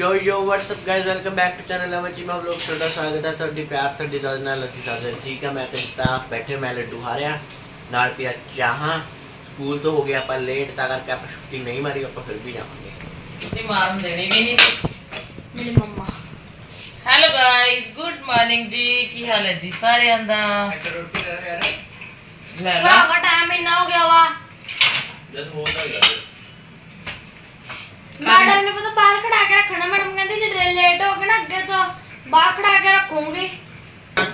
Yo yo WhatsApp guys welcome back to channel Amchi Maa vlog ਤੁਹਾਡਾ ਸਵਾਗਤ ਹੈ। ਤੁਹਾਡੀ ਪਿਆਰ ਤੁਹਾਡੀ ਦਾਦ ਨਾਲ ਅਸੀਂ ਸਾਰੇ ਠੀਕ ਆ ਮੈਂ ਤੇ ਤਾਂ ਬੈਠੇ ਮੈਂ ਲੱਡੂ ਹਾਰਿਆ। ਨਾਲ ਪਿਆ ਚਾਹਾਂ। ਸਕੂਲ ਤੋਂ ਹੋ ਗਿਆ ਆਪਾਂ ਲੇਟ ਤਾਂ ਕਰਕੇ ਆਪਾਂ ਛੁੱਟੀ ਨਹੀਂ ਮਾਰੀ ਆਪਾਂ ਫਿਰ ਵੀ ਜਾਵਾਂਗੇ। ਤੁਸੀਂ ਮਾਰਨ ਦੇਣੀ ਵੀ ਨਹੀਂ ਸੀ। ਮੇਰੀ ਮੰਮਾ। ਹੈਲੋ ਗਾਇਸ ਗੁੱਡ ਮਾਰਨਿੰਗ ਜੀ। ਕੀ ਹਾਲ ਹੈ ਜੀ ਸਾਰਿਆਂ ਦਾ? ਲੈ ਲਾ ਭਰਾਵਾ ਟਾਈਮ ਇੰਨਾ ਹੋ ਗਿਆ ਵਾ। ਜਦ ਹੋਦਾ ਗਿਆ। ਮੈਡਮ ਨੇ ਪਤਾ ਬਾਹਰ ਖੜਾ ਕੇ ਰੱਖਣਾ ਮੈਡਮ ਕਹਿੰਦੀ ਜੇ ਡਰੇ ਲੇਟ ਹੋ ਗਏ ਨਾ ਅੱਗੇ ਤੋਂ ਬਾਹਰ ਖੜਾ ਕੇ ਰੱਖੂਗੀ।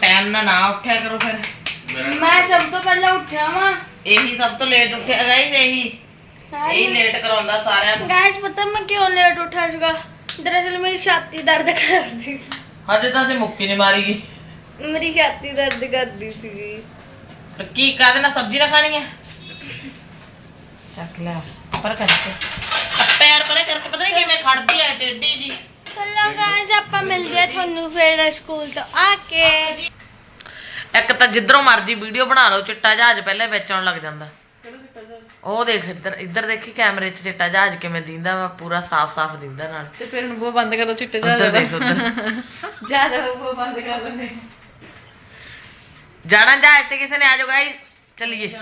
ਟਾਈਮ ਨਾਲ ਨਾ ਉੱਠਿਆ ਕਰੋ ਫਿਰ। ਮੈਂ ਸਭ ਤੋਂ ਪਹਿਲਾਂ ਉੱਠਿਆ ਵਾਂ। ਇਹੀ ਸਭ ਤੋਂ ਲੇਟ ਉੱਠਿਆ ਗਾਇਸ ਇਹੀ। ਇਹੀ ਲੇਟ ਕਰਾਉਂਦਾ ਸਾਰਿਆਂ ਨੂੰ। ਗਾਇਸ ਪਤਾ ਮੈਂ ਕਿਉਂ ਲੇਟ ਉੱਠਿਆ ਸੀਗਾ? ਦਰਅਸਲ ਮੇਰੀ ਛਾਤੀ ਦਰਦ ਕਰਦੀ ਸੀ। ਹਜੇ ਤਾਂ ਅਸੀਂ ਮੁੱਕੀ ਨਹੀਂ ਮਾਰੀ। ਗਈ ਮੇਰੀ ਛਾਤੀ ਦਰਦ ਕਰਦੀ ਸੀ ਕੀ ਕਾਹਦੇ ਨਾਲ ਸਬਜ਼ੀ ਨਾ ਖਾਣੀ ਹੈ ਚੱਕ ਲੈ ਪਰ ਕਰਕੇ। ਪੈਰ ਪਰੇ ਕਰਕੇ ਪਤਾ ਨਹੀਂ ਕਿਵੇਂ ਖੜਦੀ ਹੈ ਟੇਢੀ ਜੀ। ਚਲੋ ਗਾਇਸ ਆਪਾਂ ਮਿਲਦੇ ਆ ਤੁਹਾਨੂੰ ਫਿਰ ਸਕੂਲ ਤੋਂ। ਆ ਕੇ। ਇੱਕ ਤਾਂ ਜਿੱਧਰੋਂ ਮਰਜ਼ੀ ਵੀਡੀਓ ਬਣਾ ਲਓ ਚਿੱਟਾ ਜਹਾਜ਼ ਪਹਿਲੇ ਵਿੱਚ ਆਉਣ ਲੱਗ ਜਾਂਦਾ। ਉਹ ਦੇਖ ਇੱਧਰ ਇੱਧਰ ਦੇਖੀ ਕੈਮਰੇ 'ਚ ਚਿੱਟਾ ਜਹਾਜ਼ ਕਿਵੇਂ ਦਿੰਦਾ ਵਾ ਪੂਰਾ ਸਾਫ਼-ਸਾਫ਼ ਦਿੰਦਾ ਨਾਲ। ਤੇ ਫਿਰ ਨੂੰ ਬੰਦ ਕਰੋ ਚਿੱਟੇ ਦੇਖ ਉੱਧਰ। ਜ਼ਿਆਦਾ ਉਹ ਬੰਦ ਕਰ ਦਿੰਦੇ ਜਾਣਾ ਜਹਾਜ਼ ਤੇ ਕਿਸੇ ਨੇ ਆ ਜਾਓ ਗਾਇਸ ਚੱਲੀਏ।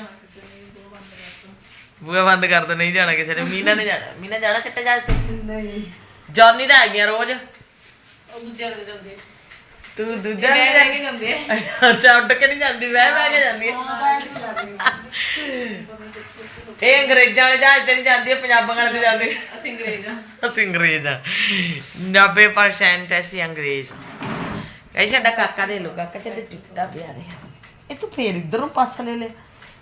ਬੂਆ ਬੰਦ ਕਰ ਦੋ ਨਹੀਂ ਜਾਣਾ ਕਿਸੇ ਨੇ। ਮੀਨਾ ਨੇ ਜਾਣਾ। ਮੀਨਾ ਜਾਣਾ ਚਿੱਟੇ ਜਹਾਜ਼ ਤੇ? ਨਹੀਂ। ਜੌਨੀ ਤਾਂ ਹੈਗੀਆਂ ਰੋਜ਼। ਉਹ ਦੂਜੇ ਦੇ ਜਾਂਦੇ ਤੂੰ ਦੂਜਾ ਮੈਂ ਨਹੀਂ ਲੈ ਕੇ ਜਾਂਦੇ। ਅੱਛਾ ਉੱਡ ਕੇ ਨਹੀਂ ਜਾਂਦੀ ਵਹਿ ਵਹਿ ਕੇ ਜਾਂਦੀ ਹੈ ਇਹ ਅੰਗਰੇਜ਼ਾਂ ਵਾਲੇ ਜਹਾਜ਼ ਤੇ ਨਹੀਂ ਜਾਂਦੀ ਇਹ ਪੰਜਾਬਾਂ ਵਾਲੇ ਤੇ ਜਾਂਦੀ। ਅਸੀਂ ਅੰਗਰੇਜ਼ ਆ। ਅਸੀਂ ਅੰਗਰੇਜ਼ ਆ। 90% ਅਸੀਂ ਅੰਗਰੇਜ਼। ਐ ਸਾਡਾ ਕਾਕਾ ਦੇ ਲੋ ਕਾਕਾ ਚੱਲੇ ਟਿੱਟਾ ਪਿਆ ਦੇ। ਇਹ ਤੂੰ ਫੇਰ ਇਧਰੋਂ ਪਾਸਾ ਲੈ ਲੈ।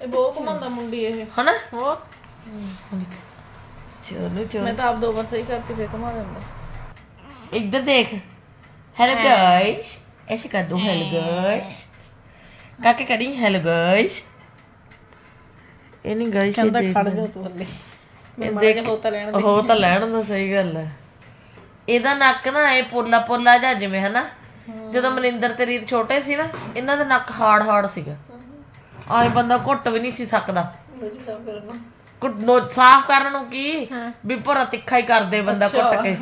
ਇਹ ਬਹੁਤ ਘੁਮਾਉਂਦਾ ਮੁੰਡੀ ਇਹ। ਹਨਾ? ਹੋ ਚਲੋ ਚਲੋ। ਮੈਂ ਤਾਂ ਆਪ ਦੋ ਵਾਰ ਸਹੀ ਕਰਤੀ ਫੇਰ ਘੁਮਾ ਦਿੰਦਾ ਇੱਧਰ ਦੇਖ। ਹੈਲੋ। ਗਾਇਸ ਐਸੇ ਕਰ ਦੋ ਹੈਲੋ ਗਾਇਸ ਕਾਕੇ ਕਰੀ ਹੈਲੋ ਗਾਇਸ ਇਹ ਨਹੀਂ ਗਾਇਸ ਇਹ ਕਹਿੰਦਾ ਦੇਖ ਖੜ ਜਾ ਤੂੰ ਹੱਲੇ ਮੈਂ ਇਹ ਮਾੜਾ ਦੇਖ। ਜਿਹਾ ਹੋਤਾ ਲੈਣ ਦੇ। ਉਹ ਤਾਂ ਲੈਣ ਦਾ ਸਹੀ ਗੱਲ ਹੈ। ਇਹਦਾ ਨੱਕ ਨਾ ਇਹ ਪੋਲਾ ਪੋਲਾ ਜਿਹਾ ਜਿਵੇਂ ਹਨਾ? ਜਦੋਂ ਮਨਿੰਦਰ ਤੇ ਰੀਤ ਛੋਟੇ ਸੀ ਨਾ ਇਹਨਾਂ ਦਾ ਨੱਕ ਹਾਰਡ ਹਾਰਡ ਸੀਗਾ। ਆਏ ਬੰਦਾ ਘੁੱਟ ਵੀ ਨਹੀਂ ਸੀ ਸਕਦਾ। ਵਿੱਚ ਸਭ ਕਰਨਾ ਕੁੱਟ ਨੋ। ਸਾਫ਼ ਕਰਨ ਨੂੰ ਕੀ? ਵੀ ਭਰਾ ਤਿੱਖਾ ਹੀ ਕਰਦੇ ਬੰਦਾ ਕੁੱਟ ਕੇ।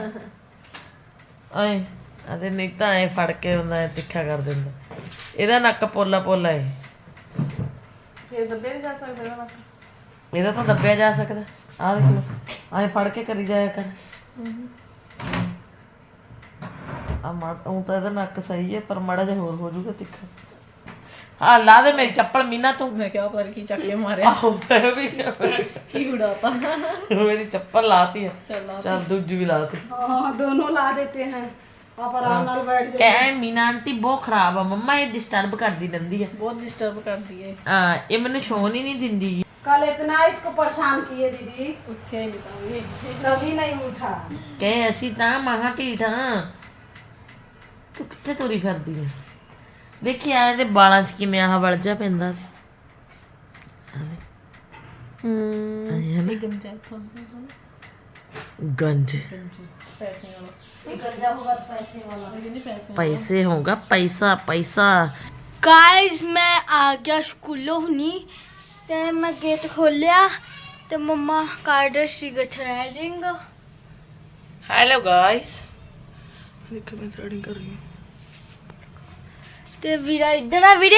ਆਏ ਅਦੇ ਨਹੀਂ ਤਾਂ ਐ ਫੜ ਕੇ ਬੰਦਾ ਐਂ ਤਿੱਖਾ ਕਰ ਦਿੰਦਾ। ਇਹਦਾ ਨੱਕ ਪੋਲਾ ਪੋਲਾ ਏ। ਇਹ ਦੱਬੇ ਨਹੀਂ ਜਾ ਸਕਦਾ ਨਾ ਇਹਦਾ ਤਾਂ ਦੱਬਿਆ ਜਾ ਸਕਦਾ। ਆਹ ਦੇਖ ਲਓ ਐਂ ਫੜ ਕੇ ਕਰੀ ਜਾਇਆ ਕਰ। ਆ ਮਾ ਉਹ ਤਾਂ ਇਹਦਾ ਨੱਕ ਸਹੀ ਹੈ ਪਰ ਮਾੜਾ ਜਿਹਾ ਹੋਰ ਹੋ ਜਾਊਗਾ ਤਿੱਖਾ। ਆ ਲਾ ਦੇ ਮੇਰੀ ਚੱਪਲ ਮੀਨਾ ਤੂੰ ਮੈਂ ਕਿਹਾ ਪਰ ਕੀ ਚੱਕ ਕੇ ਮਾਰਿਆ ਆਹੋ ਮੈਂ ਵੀ ਕੀ ਉਡਾਤਾ ਮੇਰੀ ਚੱਪਲ ਲਾਤੀ ਹੈ ਚੱਲ ਆ ਚੱਲ ਦੂਜੀ ਵੀ ਲਾਤੀ हाँ दोनों ला देते हैं आप आराम नाल बैठ ਕਹਿ ਮੀਨਾ ਆਂਟੀ ਬਹੁਤ ਖਰਾਬ ਆ ਮੰਮਾ ਇਹ ਡਿਸਟਰਬ ਕਰਦੀ ਰਹਿੰਦੀ ਆ ਬਹੁਤ ਡਿਸਟਰਬ ਕਰਦੀ ਹੈ ਆ ਇਹ ਮੈਨੂੰ ਸ਼ੋਨ ਹੀ ਨਹੀਂ ਦਿੰਦੀ कल इतना इसको परेशान किए दीदी ਉੱਠਿਆ ਹੀ ਨਹੀਂ ਤਾਂ ਵੀ कभी नहीं उठा ਕਹੇ ਅਸੀਂ ਤਾਂ ਮਹਾ ਢੀਠ ਹਾਂ ਤੂੰ ਕਿੱਥੇ ਤੁਰੀ ਫਿਰਦੀ ਆ ਵੇਖੀ ਆ ਇਹਦੇ ਬਾਲਾਂ 'ਚ ਕਿਵੇਂ ਆਹ ਵਲਜਾ ਪੈਂਦਾ। ਹੂੰ। ਗੰਜ ਪੈਸੇ ਵਾਲਾ। ਇਹ ਹੋਗਾ ਪੈਸਾ ਪੈਸਾ ਗਾਇਸ ਮੈਂ ਆ ਗਿਆ ਸਕੂਲੋਂ ਹੁਣੀ ਤੇ ਮੈਂ ਗੇਟ ਖੋਲਿਆ ਤੇ ਮਮਾ ਕਾਰਡਰ ਸੀ ਗਥਰੈਡਿੰਗ ਹੈਲੋ ਗਾਇਸ ਦੇਖੋ ਮੈਂ ਥਰੈਡਿੰਗ ਕਰ ਰਹੀ ਹਾਂ। ਤੇ ਵੀਰਾ ਇੱਧਰ ਆ ਵੀਰੇ।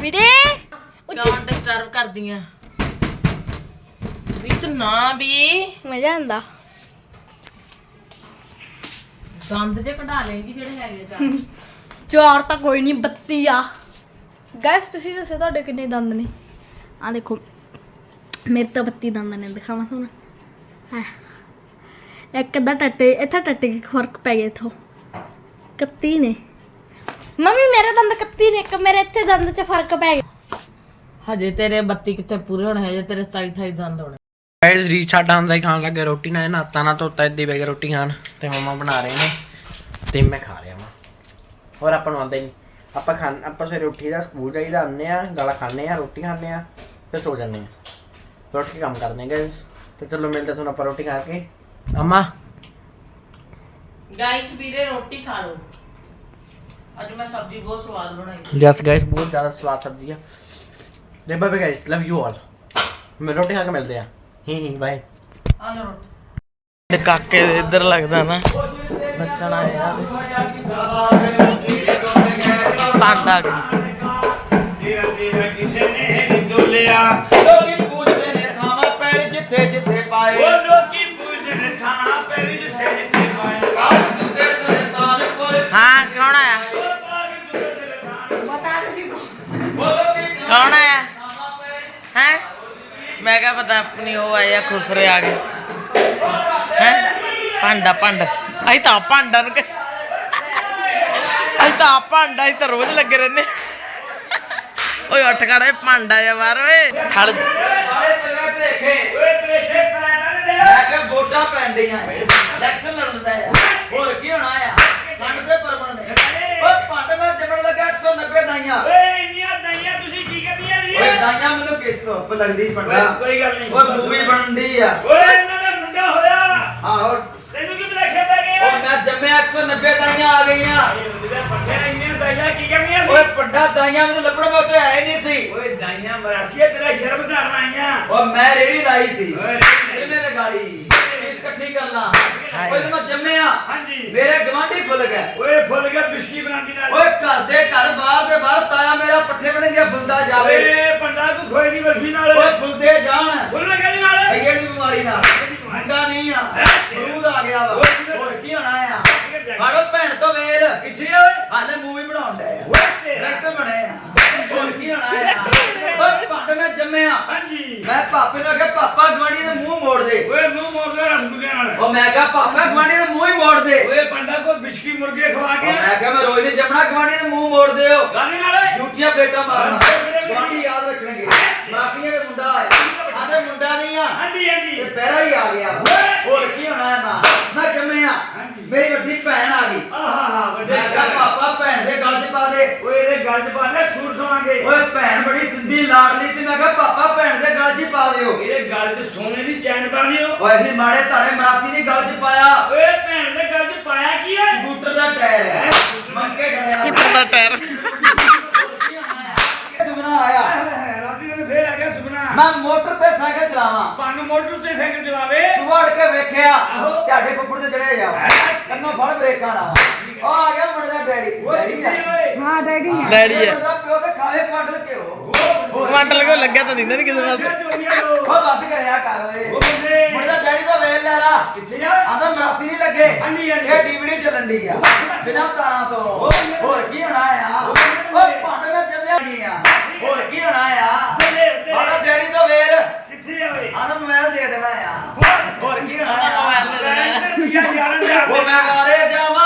ਵੀਰੇ ਕਿਉਂ ਡਿਸਟਰਬ ਕਰਦੀਆਂ। ਰੀਤ ਨਾ ਵੀ। ਮਜ਼ਾ ਆਂਦਾ ਦੰਦ ਜੇ ਕਢਾ ਲੈਂਗੀ ਜਿਹੜੇ ਹੈਗੇ ਜਾ ਚਾਰ ਤਾਂ ਕੋਈ ਨਹੀਂ 32 ਆ। ਗਾਇਸ ਤੁਸੀਂ ਦੱਸੋ ਤੁਹਾਡੇ ਕਿੰਨੇ ਦੰਦ ਨੇ? ਆ ਦੇਖੋ ਮੇਰੇ ਤਾਂ 32 ਦੰਦ ਨੇ ਦਿਖਾਵਾਂ ਤੁਹਾਨੂੰ। ਹਾਂ। ਇੱਕ ਅੱਧਾ ਟੱਟੇ ਇੱਥੇ ਟੱਟੇ ਕੀ ਫ਼ਰਕ ਪੈ ਗਿਆ ਇਥੋਂ। 31 ਨੇ। ਮੰਮੀ ਮੇਰੇ ਦੰਦ 31 ਨੇ ਇੱਕ ਮੇਰੇ ਇੱਥੇ ਦੰਦ 'ਚ ਫ਼ਰਕ ਪੈ ਗਿਆ। ਹਜੇ ਤੇਰੇ 32 ਕਿੱਥੇ ਪੂਰੇ ਹੋਣੇ? ਹਜੇ ਤੇਰੇ 27 28 ਦੰਦ ਹੋਣੇ। ਗਾਇਜ਼ ਰੀ ਸਾਡਾ ਆਂਦਾ ਹੀ ਖਾਣ ਲੱਗੇ ਰੋਟੀ ਨਾ ਇਹ ਨਾਤਾ ਨਾ ਧੋਤਾ ਇੱਦੀ ਬੈ ਕੇ ਰੋਟੀ ਖਾਣ। ਤੇ ਮਮਾ ਬਣਾ ਰਹੇ ਨੇ। ਤੇ ਮੈਂ ਖਾ ਰਿਹਾ ਵਾਂ। ਹੋਰ ਆਪਾਂ ਨੂੰ ਆਂਦਾ ਹੀ ਨਹੀਂ। ਆਪਾਂ ਖਾਣ ਆਪਾਂ ਸਵੇਰੇ ਉੱਠੀ ਦਾ ਸਕੂਲ ਜਾਈਦਾ ਆਉਂਦੇ ਆ ਗਾਲਾਂ ਖਾਂਦੇ ਆ ਰੋਟੀ ਖਾਂਦੇ ਆ ਤੇ ਸੋ ਜਾਂਦੇ ਆ ਰੋਟੀ ਕੇ ਕੰਮ ਕਰਦੇ ਆ ਗਾਇਜ਼ ਤੇ ਚਲੋ ਮਿਲਦੇ ਤੁਹਾਨੂੰ ਆਪਾਂ ਰੋਟੀ ਖਾ ਕੇ। ਅਮਾ। ਗਾਇਸ ਵੀਰੇ ਰੋਟੀ ਖਾ ਲਓ। ਅੱਜ ਮੈਂ ਸਬਜ਼ੀ ਬਹੁਤ ਸਵਾਦ ਬਣਾਈ ਸੀ। ਯਸ ਗਾਇਜ਼ ਬਹੁਤ ਜ਼ਿਆਦਾ ਸਵਾਦ ਸਬਜ਼ੀ ਆ। ਲੈ bye guys love you all ਮੈਂ ਰੋਟੀ ਖਾ ਕੇ ਮਿਲਦੇ ਆ। ਹੀ ਹੀ ਬਾਏ ਆ ਲਓ ਰੋਟੀ। ਕਾਕੇ ਦੇ ਇੱਧਰ ਲੱਗਦਾ ਨਾ। ਨੱਚਣ ਆਇਆ ਪਾਂਡਾ ਲੋਕੀ ਪੂਜਦੇ ਨੇ ਥਾਵਾਂ ਪੈਰ ਜਿੱਥੇ ਜਿੱਥੇ ਪਾਏ ਸੁਣਦੇ ਕੌਣ ਆਇਆ? ਹੈ? ਮੈਂ ਕਿਹਾ ਪਤਾ ਆਪਣੀ ਉਹ ਆਇਆ ਖੁਸਰੇ ਆ ਗਏ। ਹੈ? ਭਾਂਡਾ ਭਾਂਡਾ। ਅਸੀਂ ਤਾਂ ਭਾਂਡਾ ਨੂੰ ਅਸੀਂ ਤਾਂ ਭਾਂਡਾ ਅਸੀਂ ਤਾਂ ਰੋਜ਼ ਲੱਗੇ ਰਹਿੰਦੇ ਓਏ, ਉੱਠ ਖੜਾ ਇਹ ਭਾਂਡਾ ਜਾ ਬਾਹਰ ਓਏ। ਖੜ। ਵੋਟਾਂ ਪੈਂਦੀਆਂ ਇਲੈਕਸ਼ਨ ਲੜਦਾ ਆ। ਹੋਰ ਕੀ ਹੋਣਾ ਆ? ਪੰਡ ਦੇ ਪਰਮਣ ਨੇ। ਓਏ ਪੰਡ ਮੈਂ ਜਮਣ ਲੱਗਾ 190 ਦਾਈਆਂ। ਓਏ ਦਾਈਆਂ ਮੈਨੂੰ ਕਿੱਥੋਂ ਧੁੱਪ ਲੱਗਦੀ ਪੰਡਾ ਕੋਈ ਗੱਲ ਨਹੀਂ ਓਏ ਮੂਵੀ ਬਣਦੀ ਆ। ਓਏ ਇਹਨਾਂ ਦਾ ਮੁੰਡਾ ਹੋਇਆ। ਆਹੋ। ਤੈਨੂੰ ਕੀ ਬਲੇਖੇ ਪੈ ਗਏ ਓ ਮੈਂ ਜੰਮਿਆ 190 ਦਾਈਆਂ ਆ ਗਈਆਂ। ਉਹਦੇ ਪੱਠੇ ਇੰਨੇ ਦਾਈਆਂ ਕੀ ਕਰਨੀਆਂ ਸੀ? ਓਏ ਪੰਡਾ ਦਾਈਆਂ ਮੈਨੂੰ ਲੱਭਣ ਮੌਕੇ ਆਏ ਨਹੀਂ ਸੀ। ਓਏ ਦਾਈਆਂ ਮਰਾਸੀਆ ਤੇਰਾ ਸ਼ਰਮ ਧਰਨ ਆਈਆਂ। ਓ ਮੈਂ ਰੇੜੀ ਲਾਈ ਸੀ। ਓਏ ਇਹਨੇ ਤੇ ਗਾੜੀ। ਇਕੱਠੀ ਕਰਨਾ। ਓਏ ਤੇ ਮੈਂ ਜੰਮਿਆ ਹਾਂਜੀ। ਮੇਰੇ ਗਵਾਂਢੀ ਫੁੱਲ ਗਏ। ਓਏ ਫੁੱਲ ਗਿਆ ਬਿਸਕੀ ਬਣਾਉਂਦੀ ਨਾਲ। ਓਏ ਘਰ ਦੇ ਘਰ ਬਾਹਰ ਦੇ ਬਾਹਰ ਤਾਇਆ ਮੇਰਾ ਪੱਠੇ ਬਣ ਗਿਆ ਫੁੱਲਦਾ ਜਾਵੇ। ਓਏ ਪੰਡਾ ਕੋ ਖੋਏ ਦੀ ਬਰਫੀ ਨਾਲ। ਓਏ ਫੁੱਲਦੇ ਜਾਣ। ਫੁੱਲ ਲਗਾ ਦੀ ਨਾਲ। ਅਈਏ ਦੀ ਬਿਮਾਰੀ ਨਾਲ। ਮੰਗਾ ਨਹੀਂ ਆ। ਮਰੂਦ ਆ ਗਿਆ ਵਾ। ਹੋਰ ਕੀ ਹੋਣਾ ਆ? ਫੜੋ ਭੈਣ ਤੋਂ ਵੇਲ। ਕਿੱਥੇ ਓਏ? ਹਾਲੇ ਮੂਵੀ ਬਣਾਉਣ ਡਿਆ ਆ। ਡਾਇਰੈਕਟਰ ਬਣੇ ਆ। ਹੋਰ ਕੀ ਹੋਣਾ ਆ। ਓਏ ਭੰਡ ਮੈਂ ਜੰਮਿਆ। ਹਾਂਜੀ। ਮੈਂ ਪਾਪੇ ਨੂੰ ਕਿਹਾ ਪਾਪਾ ਗਵਾਂਢੀ ਦੇ ਮੂੰਹ ਮੋੜ ਦੇ। ਓਏ ਮੂੰਹ ਮੋੜਦਾ ਰਸਗੁੱਲੇ ਨਾਲ। ਉਹ ਮੈਂ ਕਿਹਾ ਪਾਪਾ ਗਵਾਂਢੀ ਦੇ ਮੂੰਹ ਹੀ ਮੋੜ ਦੇ। ਓਏ ਪੰਡਾ ਕੋ ਬਿਸਕੀ ਮੁਰਗੇ ਖਵਾ ਕੇ ਮੈਂ ਕਿਹਾ ਮੈਂ ਰੋਜ਼ ਨਹੀਂ ਜੰਮਣਾ ਗਵਾਂਢੀ ਦੇ ਮੂੰਹ ਮੋੜ ਦਿਓ। ਗਾਣੇ ਨਾਲ ਝੂਠੀਆਂ ਪਲੇਟਾਂ ਮਾਰਨਾ। ਗਵਾਂਢੀ ਯਾਦ ਰੱਖਣਗੇ। ਮਰਾਸੀਆਂ ਦੇ ਮੁੰਡਾ ਆਇਆ। ਆਦੇ ਮੁੰਡਾ ਨਹੀਂ ਆ। ਹਾਂਜੀ ਹਾਂਜੀ। ਇਹ ਪਹਿਰਾ ਹੀ ਆ ਗਿਆ। ਹੋਰ ਕੀ ਹੋਣਾ ਹੈ ਨਾ ਮੈਂ ਜੰਮਿਆ ਮੇਰੀ ਵੱਡੀ ਭੈਣ ਆ ਗਈ। ਆਹਾ ਵੱਡੇ ਮੈਂ ਕਿਹਾ ਪਾਪਾ ਭੈਣ ਦੇ ਗਲ 'ਚ ਪਾ ਦੇ। ਓਏ ਇਹਦੇ ਗੱਲ ਚ ਪਾ ਲੈ ਸੂਟ ਸਵਾਂਗੇ ਓਏ ਭੈਣ ਬੜੀ ਸਿੰਧੀ ਲਾਡਲੀ ਸੀ ਮੈਂ ਕਿਹਾ ਪਾਪਾ ਭੈਣ ਦੇ ਗਲ 'ਚ ਹੀ ਪਾ ਦਿਓ ਇਹਦੇ ਗੱਲ ਚ ਸੋਨੇ ਲਿਓ ਓਏ ਅਸੀਂ ਮਾੜੇ ਧਾੜੇ ਮਰਾਸੀ ਨਹੀਂ ਗਲ 'ਚ ਪਾਇਆ। ਓਏ ਭੈਣ ਦੇ ਗੱਲ 'ਚ ਪਾਇਆ ਕੀ ਓਏ? ਸਕੂਟਰ ਦਾ ਟਾਇਰ ਹੈ? ਮੰਗ ਕੇ ਖੜਿਆ। ਸਕੂਟਰ ਦਾ ਟਾਇਰ। ਸੁਪਨਾ ਆਇਆ। ਰਾਤੀ ਨੂੰ ਫੇਰ ਆ ਗਿਆ ਸੁਪਨਾ ਮੈਂ ਮੋਟਰ ਤੇ ਸਾਈਕਲ ਚਲਾਵਾਂ। ਪੰਨ ਮੋਟਰ ਤੇ ਸਾਈਕਲ ਚਲਾਵੇ। ਸੁਭਾੜ ਕੇ ਵੇਖਿਆ ਆਹੋ। ਤੁਹਾਡੇ ਫੁੱਫੜ ਤੇ ਚੜਿਆ ਜਾ। ਕੰਨੋਂ ਫੜ ਬ੍ਰੇਕਾਂ ਦਾ ਉਹ ਆ। ਗਿਆ ਮੁੰਡੇ ਦਾ ਡੈਡੀ। ਓਏ ਡੈਡੀ ਆ। ਤੁਸੀਂ ਓਏ? ਹਾਂ ਡੈਡੀ ਆ। ਡੈਡੀ ਆ। ਮੁੰਡੇ ਦਾ ਪਿਓ ਤੇ ਖਾਵੇ ਕੱਢ ਲਕੇ ਉਹ। ਮੰਟਲ ਕੋ ਲੱਗਿਆ ਤਾਂ ਦਿੰਦੇ ਨਹੀਂ ਕਿਸੇ ਪਾਸੇ ਅੱਛਾ ਜੋੜੀਆਂ ਲੋ ਉਹ ਬੱਸ ਕਰਿਆ ਕਰ ਓਏ। ਉਹ ਬੰਦੇ। ਲਾ ਕਿੱਥੇ ਆ ਆਂਦਾ ਮਰਾਸੀ ਨਹੀਂ ਲੱਗੇ। ਹਾਂਜੀ, ਹਾਂਜੀ। ਇਹ ਡੀਵੀਡੀ ਚੱਲਣ ਦੀ ਆ। ਬਿਨਾਂ ਤਾਰਾਂ ਤੋਂ। ਹੋਰ ਕੀ ਹੋਣਾ ਆ? ਉਹ ਭੰਡ ਮੈਂ ਜੰਮਿਆ ਨਹੀਂ ਆ। ਹੋਰ ਕੀ ਹੋਣਾ ਆ? ਆਂਦਾ ਡੈਡੀ ਦਾ ਵੇਲ ਕਿੱਥੇ ਆ ਓਏ ਆਂਦਾ ਮੋਬਾਈਲ ਦੇ ਦੇਣਾ ਆ। ਹੋਰ ਕੀ ਹੋਣਾ ਆ? ਯਾਰਾਂ ਉਹ ਮੈਂ ਵਾਰੇ ਜਾਵਾਂ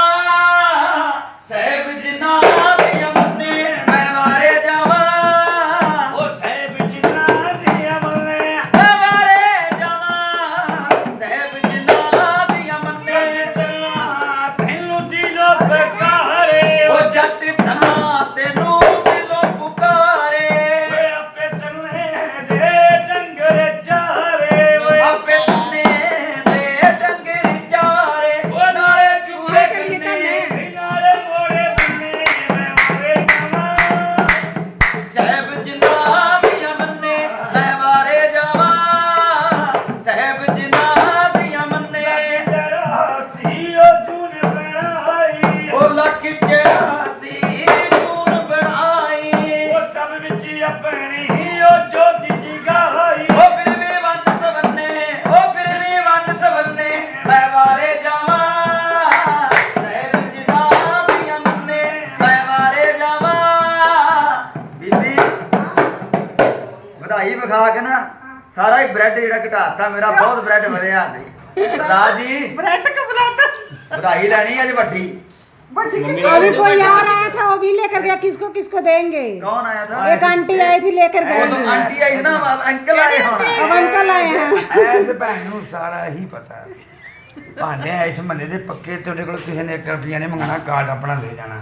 ਜਿਹੜਾ ਘਟਾਤਾ ਮੇਰਾ ਬਹੁਤ ਬ੍ਰੈਡ ਵਧਿਆ ਸੀ ਸਰਦਾਰ ਜੀ ब्रेड का ब्रेड ਵਧਾਈ ਲੈਣੀ ਅੱਜ ਵੱਡੀ अभी कोई और आया था वो भी लेकर गया किसको किसको देंगे ਕੌਣ ਆਇਆ ਥਾ एक आंटी आई थी लेकर ਉਹ गई ਤਾਂ ਆਂਟੀ ਆਈ ਸੀ ਨਾ अब अंकल आए होना अब अंकल आए हैं ਐਸ ਭੈਣ ਨੂੰ ਸਾਰਾ ਹੀ ਪਤਾ ਹੈ ਭਾਣੇ ਇਸ ਮਹੱਲੇ ਦੇ ਪੱਕੇ ਤੁਹਾਡੇ ਕੋਲ ਕਿਸੇ ਨੇ 1 ਰੁਪਿਆ ਨਹੀਂ ਮੰਗਣਾ ਕਾਰਡ ਆਪਣਾ ਦੇ ਜਾਣਾ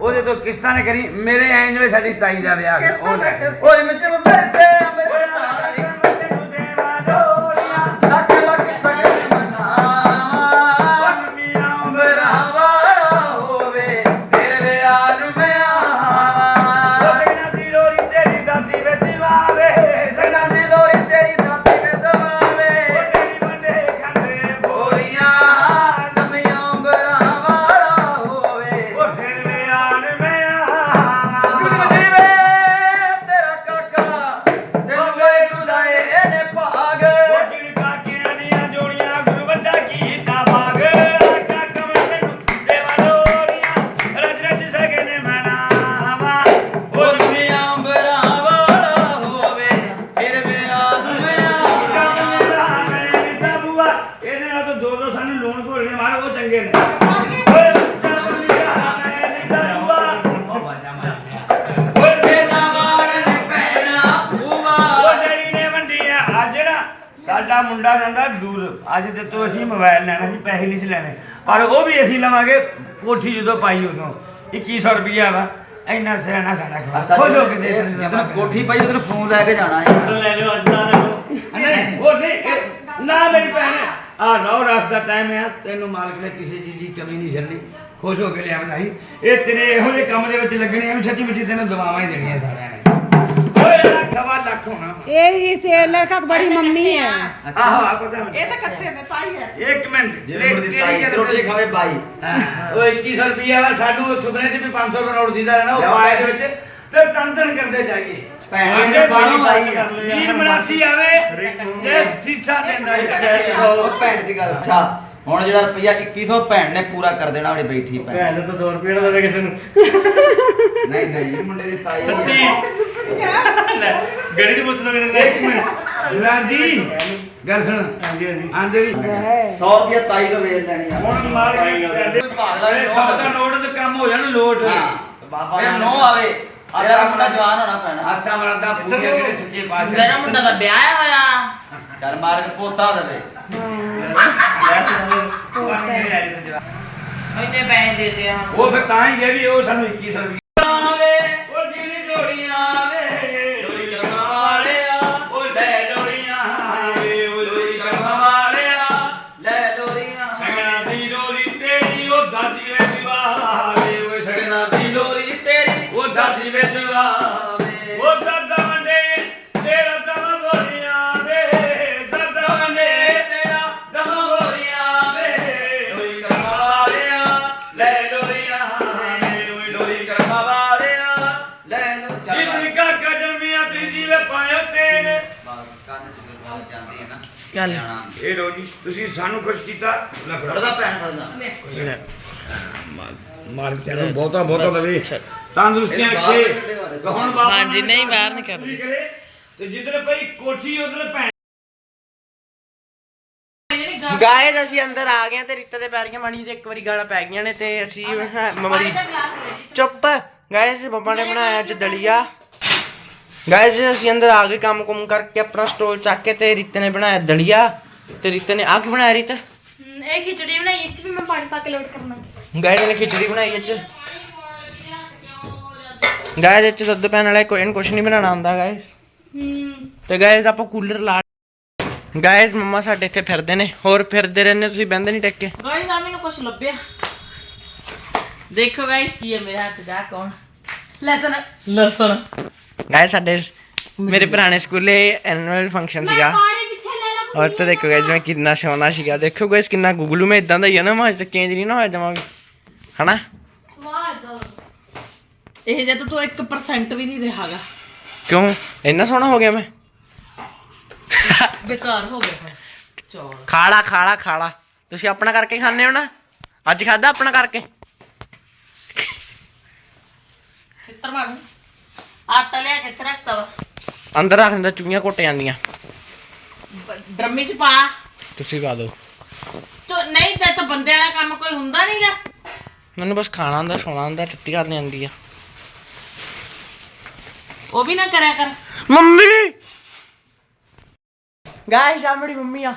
ਉਹਦੇ ਤੋਂ ਕਿਸ਼ਤਾਂ ਨੇ ਕਰੀ ਮੇਰੇ ਐਂ ਜਿਵੇਂ ਸਾਡੀ ਤਾਈ ਦਾ ਵਿਆਹ ਗਿਆ ਉਹ ਲੈ ਓਏ ਮੈਂ ਚੁੱਪ ਬਰਸੇ ਮੇਰੇ ਤਾਰੀ ਨੇ ਓਏ ਬੱਚਾ ਓਏ ਪੈਣਾ ਉਹ ਡੈਡੀ ਨੇ ਅੱਜ ਨਾ ਸਾਡਾ ਮੁੰਡਾ ਜਾਂਦਾ ਦੂਰ। ਅੱਜ ਤੇ ਤੋਂ ਅਸੀਂ ਮੋਬਾਈਲ ਲੈਣਾ ਸੀ ਪੈਸੇ ਨਹੀਂ ਸੀ ਲੈਣੇ। ਪਰ ਉਹ ਵੀ ਅਸੀਂ ਲਵਾਂਗੇ ਕੋਠੀ ਜਦੋਂ ਪਾਈ ਉਦੋਂ। 2100 ਰੁਪਿਆ ਵਾ। ਇੰਨਾ ਸਿਆਣਾ ਸਾਡਾ ਖਵਾ ਖੁਸ਼ ਹੋ ਕੇ ਦੇ ਦਿੰਦੇ ਜਦੋਂ ਕੋਠੀ ਪਾਈ ਉਦੋਂ ਫੋਨ ਲੈ ਕੇ ਜਾਣਾ ਹੈ ਨਹੀਂ ਉਹ ਨਹੀਂ ਇਹ- ਨਾ ਮੇਰੀ ਭੈਣ ਆ ਰੌ ਰਾਸ ਦਾ ਟਾਈਮ ਹੈ ਤੈਨੂੰ ਮਾਲਕ ਨੇ ਕਿਸੇ ਚੀਜ਼ ਦੀ ਕਮੀ ਨਹੀਂ ਛੱਡਣੀ ਖੁਸ਼ ਹੋ ਕੇ ਲਿਆ ਬਣਾਈ ਇਹ ਤੇਰੇ ਇਹੋ ਜਿਹੇ ਕੰਮ ਦੇ ਵਿੱਚ ਲੱਗਣੇ ਆ ਛੱਤੀ ਮਿੱਟੀ ਤੈਨੂੰ ਦਵਾਵਾਂ ਹੀ ਦੇਣੀਆਂ ਸਾਰਿਆਂ ਨੇ ਓਏ ਲੱਖ ਸਵਾ ਲੱਖ ਹੋਣਾ ये इस लड़का की बड़ी मम्मी है ਆਹੋ ਆ ਪਤਾ ਮੈਨੂੰ ਇਹ ਤਾਂ ਕੱਥੇ ਮੈਂ ਤਾਈ ਹੈ ਇੱਕ ਮਿੰਟ ਜਿਵੇਂ ਮੁੰਡੇ ਦੀ ਤਾਈ ਰੋਟੀ ਖਾਵੇ ਬਾਈ ਓਏ 2100 ਰੁਪਿਆ ਵਾ ਸਾਨੂੰ ਸੁਪਨੇ 'ਚ ਵੀ 500 ਦਾ ਨੋਟ ਦੀਦਾ ਰਹਿਣਾ ਉਹ ਪਾਏ ਦੇ ਵਿੱਚ ਤੇ ਟੰਟਨ ਕਰਦੇ ਜਾਈਏ। ਭੈਣ ਨੇ ਬਾਹਰੋਂ ਆਈ ਹੈ ਵੀਰ ਮਨਾਸੀ ਆਵੇ ਤੇ ਸੀਸਾ ਦਿੰਦਾ ਹੈ। ਉਹ ਭੈਣ ਦੀ ਗੱਲ। ਅੱਛਾ ਹੁਣ ਜਿਹੜਾ ਰੁਪਈਆ 2100 ਭੈਣ ਨੇ ਪੂਰਾ ਕਰ ਦੇਣਾ ਉਹਦੀ ਬੈਠੀ ਭੈਣ। ਭੈਣ ਨੂੰ ਤਾਂ 100 ਰੁਪਏ ਨਾ ਦੇਵੇ ਕਿਸੇ ਨੂੰ। ਨਹੀਂ ਨਹੀਂ ਇਹ ਮੁੰਡੇ ਦੀ ਤਾਈ। ਸੱਚੀ? ਲੈ ਗੜੀ ਚ ਪੁੱਛ ਲਓ ਨੇ। ਇੱਕ ਮਿੰਟ। ਜੁਲਾਰ ਜੀ ਗੱਲ ਸੁਣ। ਹਾਂਜੀ ਹਾਂਜੀ। ਆਂਦੇ ਵੀ 100 ਰੁਪਈਆ ਤਾਈ ਤੋਂ ਵੇਚ ਲੈਣੀ ਆ। ਹੁਣ ਮਾਰ ਕੇ ਭਾਗ ਦਾ ਵੀ ਨੌ ਸਭ ਦਾ ਨੋਟ ਤੇ ਕੰਮ ਹੋ ਜਾਣ ਲੋਟ। ਹਾਂ। ਬਾਬਾ ਫਿਰ ਨੋ ਆਵੇ। ਤੇਰਾ ਮੁੰਡਾ ਜਵਾਨ ਹੋਣਾ ਪੈਣਾ। ਆਸਾ ਮਰਦਾ ਪੂਰੇ ਜਿਹੜੇ ਸੱਚੇ ਪਾਸੇ ਮੇਰਾ ਮੁੰਡਾ ਤਾਂ ਵਿਆਹ ਹੋਇਆ। ਚੱਲ ਮਾਰ ਕੇ ਪੋਤਾ ਦੇਵੇ। ਇੰਨੇ ਪੈਸੇ ਦੇ ਦੇ ਉਹ ਫਿਰ ਤਾਂ ਹੀ ਗਏ ਵੀ ਉਹ ਸਾਨੂੰ 2100 ਰੁਪਏ ਪਾਇਆ ਤੇਰੇ ਕੰਨ ਚ ਗੱਲ। ਜਾਂਦੀ ਹੈ ਨਾ ਚੱਲ। ਜਾਣਾ ਇਹ ਲੋ ਜੀ ਤੁਸੀਂ ਸਾਨੂੰ ਖੁਸ਼ ਕੀਤਾ ਲੈ ਫੜੋ। ਫੜਦਾ ਭੈਣ ਫੜਦਾ। ਮਾਲਕ ਤੈਨੂੰ ਬਹੁਤਾ ਬਹੁਤਾ ਦੇਵੇ ਤੰਦਰੁਸਤੀਆਂ ਇਹ ਬਾਹਰ ਰੱਖੇ ਕੱਢੇ ਵਾਲੇ ਤੇ ਹੁਣ ਬਾਬਾ ਹਾਂਜੀ, ਨਹੀਂ, ਨਾਨਕ ਬਾਹਰ ਨਹੀਂ ਕਰਨੀ। ਕਰੇ ਤੇ ਜਿੱਧਰ ਪਈ ਕੋਠੀ ਉਧਰ ਭੈਣ। ਗਾਇਜ਼ ਅਸੀਂ ਅੰਦਰ ਆ ਗਏ ਹਾਂ ਤੇ ਰੀਤਾ ਦੇ ਪੈਰੀਆਂ ਮਾਣੀ ਜੇ ਇੱਕ ਵਾਰੀ ਗਾਲਾਂ ਪੈ ਗਈਆਂ ਨੇ ਤੇ ਅਸੀਂ ਮਮਰੀ ਚੁੱਪ। ਗਾਇਜ਼ ਮੰਮਾ ਨੇ ਬਣਾਇਆ ਅੱਜ ਦਲੀਆ। ਗਾਇਜ਼ ਅਸੀਂ ਅੰਦਰ ਆ ਗਏ ਕੰਮ ਕੁਮ ਕਰਕੇ ਆਪਣਾ ਸਟੋਲ ਚੱਕ ਕੇ ਤੇ ਰੀਤੇ ਨੇ ਬਣਾਇਆ ਦਲੀਆ ਤੇ ਰੀਤੇ ਨੇ ਆ ਕੀ ਬਣਾਇਆ ਰੀਤ। ਇਹ ਖਿਚੜੀ ਬਣਾਈ ਇਹ ਚ ਵੀ ਮੈਂ ਪਾਣੀ ਪਾ ਕੇ ਲੋਡ ਕਰਨਾ। ਗਾਇਜ਼ ਨੇ ਖਿਚੜੀ ਬਣਾਈ ਅੱਜ ਗਾਇਜ਼ ਇਹ ਚ ਦੁੱਧ ਪੈਣ ਵਾਲਾ ਕੋਈ ਇਹਨੂੰ ਕੁਛ ਨਹੀਂ ਬਣਾਉਣਾ ਆਉਂਦਾ ਗਾਇਜ਼ ਤੇ ਗਾਇਜ਼ ਆਪਾਂ ਕੂਲਰ ਲਾ ਗਾਇਜ਼ ਮੰਮਾ ਸਾਡੇ ਇੱਥੇ ਫਿਰਦੇ ਨੇ। ਹੋਰ ਫਿਰਦੇ ਰਹਿੰਦੇ ਤੁਸੀਂ ਬਹਿੰਦੇ ਨਹੀਂ ਟੱਕੇ ਗਾਇਸ ਆ ਮੈਨੂੰ ਕੁਝ ਲੱਭਿਆ। ਦੇਖੋ ਗਾਇਸ ਕੀ ਹੈ ਮੇਰੇ ਹੱਥ ਦਾ ਕੌਣ? ਲੈਸਨ ਲਸਣ ਗਾਇਜ਼ ਸਾਡੇ ਮੇਰੇ ਪੁਰਾਣੇ ਸਕੂਲੇ ਐਨੂਅਲ ਫੰਕਸ਼ਨ ਸੀਗਾ। ਔਰ ਤੇ ਦੇਖੋ ਗਾਇਜ਼ ਮੈਂ ਕਿੰਨਾ ਸੋਹਣਾ ਸੀਗਾ। ਦੇਖੋ ਗਾਇਜ਼ ਕਿੰਨਾ ਗੁਗਲੂ ਮੈਂ ਇਦਾਂ ਦਾ ਹੀ ਆ ਨਾ ਮੈਂ ਅਜੇ ਤੱਕ ਚੇਂਜ ਨਹੀਂ ਨਾ ਹੋਇਆ ਜਮਾ ਵੀ ਹਨਾ ਇਹ ਜਦ ਤੂੰ 1% ਵੀ ਨਹੀਂ ਰਹਾਗਾ ਕਿਉਂ? ਇੰਨਾ ਸੋਹਣਾ ਹੋ ਗਿਆ ਮੈਂ? ਬੇਕਾਰ ਹੋ ਗਿਆ ਚੌਲ। ਖਾਲਾ ਖਾਲਾ ਖਾਲਾ। ਤੁਸੀਂ ਆਪਣਾ ਕਰਕੇ ਖਾਣੇ ਹੋ ਨਾ? ਅੱਜ ਖਾਦਾ ਆਪਣਾ ਕਰਕੇ? ਚਿੱਤਰ ਮਾਰੂ ਆਟਾ ਲਿਆ ਕੇ ਇੱਥੇ ਰੱਖਤਾ ਵਾ। ਅੰਦਰ ਰੱਖ ਦਿੰਦਾ ਚੁੰਗੀਆਂ ਘੁੱਟ ਜਾਂਦੀਆਂ। ਬ- ਡਰਮੀ ਚ ਪਾ। ਤੁਸੀਂ ਪਾ ਦਿਓ। ਤੂੰ ਨਹੀਂ ਤੇ ਤਾਂ ਬੰਦੇ ਵਾਲਾ ਕੰਮ ਕੋਈ ਹੁੰਦਾ ਨਹੀਂਗਾ ਮੈਨੂੰ ਬਸ ਖਾਣਾ ਹੁੰਦਾ ਸੋਣਾ ਹੁੰਦਾ ਟੱਟੀ ਕਰਨੀ ਆਉਂਦੀ ਆ। ਉਹ ਵੀ ਨਾ ਕਰਿਆ ਕਰ। ਮੰਮੀ! ਗਾਇਸ ਆ ਮੇਰੀ ਮੰਮੀ ਆ।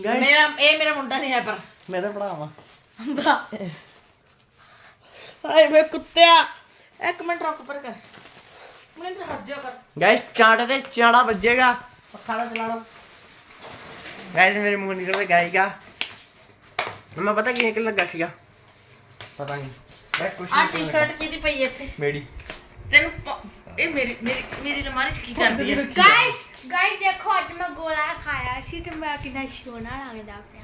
ਮੇਰਾ ਇਹ ਮੇਰਾ ਮੁੰਡਾ ਨਹੀਂ ਹੈ ਪਰ। ਮੈਂ ਤਾਂ ਪੜਾਵਾਂ ਹਾਏ ਵੇ ਕੁੱਤਿਆ। ਇੱਕ ਮਿੰਟ ਰੁਕ ਪਰ ਕਰ। ਮਿੰਟ ਹਟ ਜਾ ਕਰ। ਗਾਇਸ ਚਾਂਟ ਤੇ ਚਾੜਾ ਵੱਜੇਗਾ। ਪੱਖਾ ਨਾ ਚਲਾ ਲਓ। ਗਾਇਸ ਮੇਰੇ ਮੂੰਹ ਨਿਕਲ ਕੇ ਗਾਇਗਾ ਮੈਂ ਪਤਾ ਕੀ ਨਿਕਲ ਲੱਗਾ ਸੀਗਾ? ਪਤਾ ਨਹੀਂ। ਗਾਇਸ ਕੁਛ ਆ ਨਹੀਂ ਟੀ-ਸ਼ਰਟ ਕਿਹਦੀ ਪਈ ਇੱਥੇ? ਮੇਰੀ। ਤੈਨੂੰ ਪ- ਇਹ ਮੇਰੀ ਮੇਰੀ ਮੇਰੀ ਅਲਮਾਰੀ 'ਚ ਕੀ ਕਰਦੀ ਹੈ ਗਾਇਸ ਗਾਇਸ ਦੇਖੋ ਅੱਜ ਮੈਂ ਗੋਲਾ ਖਾਇਆ ਸੀ ਤੇ ਮੈਂ ਕਿੰਨਾ ਸੋਹਣਾ ਲੱਗਦਾ ਪਿਆ।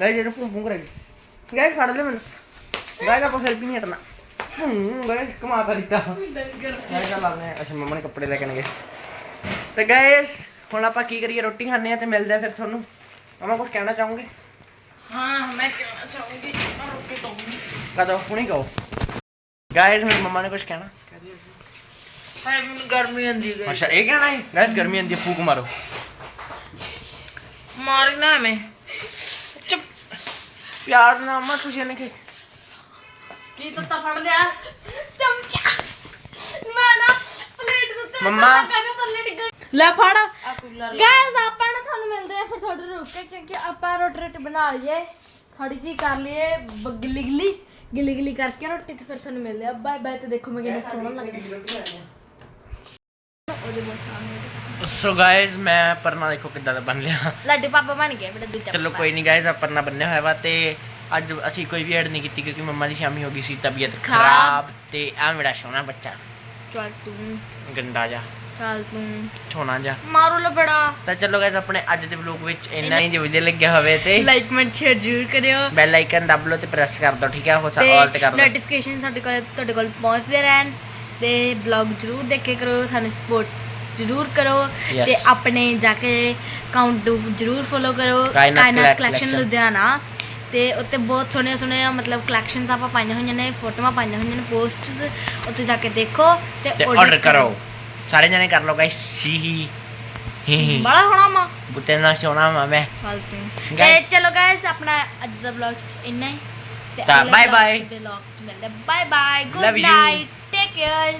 ਗਾਇਸ ਇਹ ਪੂੰ ਪੂੰ ਕਰਾਂਗੇ। ਗਾਇਸ ਫੜ ਲੈ ਮੈਨੂੰ। ਗਾਇਸ ਆਪਾਂ ਵੀ ਨਹੀਂ ਹਟਣਾ। ਹੂੰ ਗਾਇਸ ਕਮਾ ਤਰੀਕਾ ਗਾਇਸ ਲਾਉਣੇ ਅੱਛਾ ਮੰਮਾ ਨੇ ਕੱਪੜੇ ਲੈ ਕੇ ਗਏ ਤੇ ਗਾਇਸ ਹੁਣ ਆਪਾਂ ਕੀ ਕਰੀਏ? ਰੋਟੀ ਖਾਣੇ ਆ ਤੇ ਮਿਲਦੇ ਆ ਫਿਰ ਤੁਹਾਨੂੰ। ਮਮਾ ਕੁਝ ਕਹਿਣਾ ਚਾਹੋਗੇ? ਹਾਂ ਮੈਂ ਕਹਿਣਾ ਚਾਹੂੰਗੀ ਮੈਂ ਰੋਟੀ ਦਊਂਗੀ ਕਦੋਂ? ਹੁਣੀ ਕਹੋ ਗਾਇਸ ਮੇਰੀ ਮੰਮਾ ਨੇ ਕੁਝ ਕਹਿਣਾ? ਹਾਏ ਮੈਨੂੰ ਗਰਮੀ ਆਂਦੀ ਗਈ ਅੱਛਾ ਇਹ ਕਹਿਣਾ ਹੈ? ਗਾਇਸ ਗਰਮੀ ਆਂਦੀ ਫੂਕ ਮਾਰੋ। ਮਾਰੀ ਨਾ ਮੈਂ। ਪਿਆਰ ਨਾਲ ਅਮਾ ਤੁਸੀਂ ਨੇ ਕਿ ਕੀ ਤੱਤਾ ਫੜ ਲਿਆ? ਚਮਚਾ। ਮੈਂ ਨਾ ਪਲੇਟ ਦੇ ਉੱਤੇ ਮੰਮਾ। ਥੱਲੇ ਡਿੱਗ ਲੈ ਫੜ। ਕੂਲਰ ਗਾਇਸ ਆਪਾਂ ਨਾ ਤੁਹਾਨੂੰ ਮਿਲਦੇ ਆ ਫਿਰ ਥੋੜੀ ਰੁਕ ਕੇ ਕਿਉਂਕਿ ਆਪਾਂ ਰੋਟੀ ਰੋਟੀ ਬਣਾ ਲਈਏ ਥੋੜੀ ਜੀ ਕਰ ਲਈਏ ਬ- ਗਿੱਲੀ ਗਿੱਲੀ ਗਿੱਲੀ ਗਿੱਲੀ ਕਰਕੇ ਰੋਟੀ ਤੇ ਫਿਰ ਤੁਹਾਨੂੰ ਮਿਲਦੇ ਆ ਬਾਏ ਬਾਏ ਤੇ ਦੇਖੋ ਮੈਂ ਕਿੰਨਾ ਸੋਹਣਾ ਲੱਗਦਾ। ਸੋ ਗਾਇਸ ਮੈਂ ਪਰਨਾ ਦੇਖੋ ਕਿੱਦਾਂ ਦਾ ਬਣ ਲਿਆ। ਲੱਡੂ ਪਾਪਾ ਬਣ ਗਿਆ ਬੜਾ ਦੂਜਾ ਚਲੋ ਕੋਈ ਨਹੀਂ ਗਾਇਸ ਪਰਨਾ ਬੰਨਿਆ ਹੋਇਆ ਵਾ ਤੇ ਅੱਜ ਅਸੀਂ ਕੋਈ ਵੀ ਐਡ ਨਹੀਂ ਕੀਤੀ ਕਿਉਂਕਿ ਮੰਮਾ ਦੀ ਸ਼ਾਮੀ ਹੋ ਗਈ ਸੀ ਤਬੀਅਤ ਖਰਾਬ। ਤੇ ਆ ਮੇਰਾ ਸੋਹਣਾ ਬੱਚਾ। ਚੱਲ ਤੂੰ। ਗੰਦਾ ਜਾ। ਚੱਲ ਤੂੰ। ਛੋਣਾ ਜਾ। ਮਾਰੋ ਲਾ ਬੜਾ ਤਾਂ ਚਲੋ ਗਾਇਸ ਆਪਣੇ ਅੱਜ ਦੇ ਵਲੌਗ ਵਿੱਚ ਇੰਨਾ ਹੀ ਜੇ ਵਧੀਆ ਲੱਗਿਆ ਹੋਵੇ ਤੇ ਲਾਈਕ ਕਮੈਂਟ ਸ਼ੇਅਰ ਜ਼ਰੂਰ ਕਰਿਓ। ਬੈਲ ਆਈਕਨ ਦਬ ਲਓ ਤੇ ਪ੍ਰੈਸ ਕਰ ਦਿਓ ਠੀਕ ਹੈ ਹੋ ਸਾ ਆਲ ਤੇ ਕਰ ਦਿਓ। ਨੋਟੀਫਿਕੇਸ਼ਨ ਸਾਡੇ ਕੋਲ ਤੁਹਾਡੇ ਕੋਲ ਪਹੁੰਚਦੇ ਰਹਿਣ ਤੇ ਬਲੌਗ ਜ਼ਰੂਰ ਦੇਖੇ ਕਰੋ ਸਾਨੂੰ ਸਪੋਰਟ ਜ਼ਰੂਰ ਕਰੋ Yes. ਤੇ ਆਪਣੇ ਜਾ ਕੇ ਅਕਾਊਂਟ ਨੂੰ ਜ਼ਰੂਰ ਫੋਲੋ ਕਰੋ ਕਾਇਨਾਤ. ਕਲੈਕਸ਼ਨ ਲੁਧਿਆਣਾ। ਤੇ ਉੱਤੇ ਬਹੁਤ ਸੋਹਣੇ ਸੋਹਣੇ ਮਤਲਬ ਕਲੈਕਸ਼ਨਸ ਆਪਾਂ ਪਾਈਆਂ ਹੋਈਆਂ ਨੇ ਫੋਟੋਆਂ ਪਾਈਆਂ ਹੋਈਆਂ ਨੇ ਪੋਸਟਸ ਉੱਤੇ ਜਾ ਕੇ ਦੇਖੋ ਤੇ ਤੇ ਆਰਡਰ ਕਰੋ। ਸਾਰੇ ਜਣੇ ਕਰ ਲਓ ਗਾਇਸ ਹੀ ਹੀ ਹੀ ਹੀ। ਬੜਾ ਸੋਹਣਾ ਮਾ। ਬੁੱਤੇ ਨਾਲ ਸੋਹਣਾ ਵਾ ਮੈਂ। ਫਾਲਤੂ। ਤੇ Guys- ਚਲੋ ਗਾਇਸ ਆਪਣਾ ਅੱਜ ਦਾ ਵਲੌਗ ਇੰਨਾ ਹੀ। ਤੇ ਤਾਂ bye bye. ਚ ਮਿਲਦੇ bye bye Love good you. Night take care